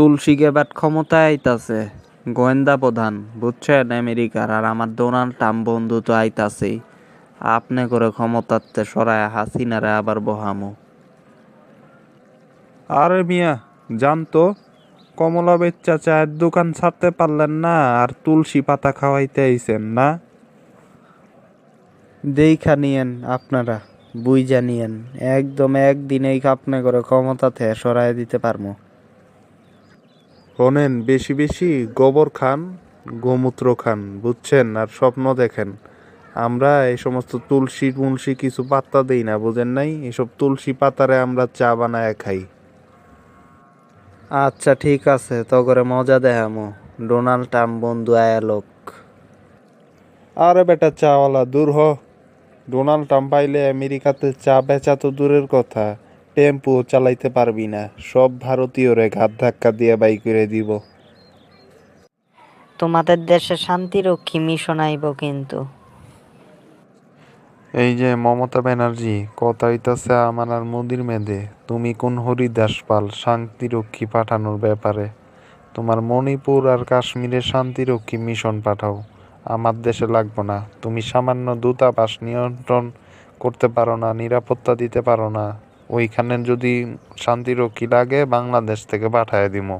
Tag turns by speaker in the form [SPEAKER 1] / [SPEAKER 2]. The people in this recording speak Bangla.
[SPEAKER 1] তুলসী গেবাট ক্ষমতায় আইতাছে। গোয়েন্দা প্রধান বুঝছেন আমেরিকার? আর আমার ডোনাল্ড ট্রাম্প বন্ধু তো আইতাছেই। আপনি করে ক্ষমতাতে সরায় হাসিনারে আবার বহামো।
[SPEAKER 2] আরে মিয়া জানতো কমলা বেচ্চা চায়ের দোকান ছাড়তে পারলেন না আর তুলসী পাতা খাওয়াইতে আইছেন না।
[SPEAKER 1] দেইখা নিয়েন আপনারা বুইজা নিয়েন। একদম একদিনেই আপনি করে ক্ষমতাতে সরায় দিতে পারমো।
[SPEAKER 2] শোনেন বেশি বেশি গোবর খান গোমূত্র খান বুঝছেন? আর স্বপ্ন দেখেন। আমরা এই সমস্ত তুলসী মুলসী কিছু পাত্তা দেই না বুঝেন নাই? এসব তুলসী পাতারে আমরা চা বানায় খাই।
[SPEAKER 1] আচ্ছা ঠিক আছে তো করে মজা দেখামো। ডোনাল্ড ট্রাম্প বন্ধু আয়ালোক
[SPEAKER 2] আরে বেটা চাওয়ালা দূর হ। ডোনাল্ড ট্রাম্প পাইলে আমেরিকাতে চা বেচা তো দূরের কথা। টেম্পু চালাইতে পারবি না। সব ভারতীয়রে ঘাত ধাক্কা দিয়ে বাই করে দিব।
[SPEAKER 3] তোমাদের দেশে শান্তিরক্ষী মিশন আইব কিন্তু।
[SPEAKER 2] এই যে মমতা ব্যানার্জি কথা হইতাছে আমার আর মোদির মেদে। তুমি কোন হরিদাস পাল শান্তিরক্ষী পাঠানোর ব্যাপারে? তোমার মণিপুর আর কাশ্মীরে শান্তিরক্ষী মিশন পাঠাও। আমার দেশে লাগবো না। তুমি সামান্য দূতাবাস নিয়ন্ত্রণ করতে পারো না নিরাপত্তা দিতে পারো না। ওইখানে যদি শান্তিরক্ষী লাগে বাংলাদেশ থেকে পাঠায় দিমো।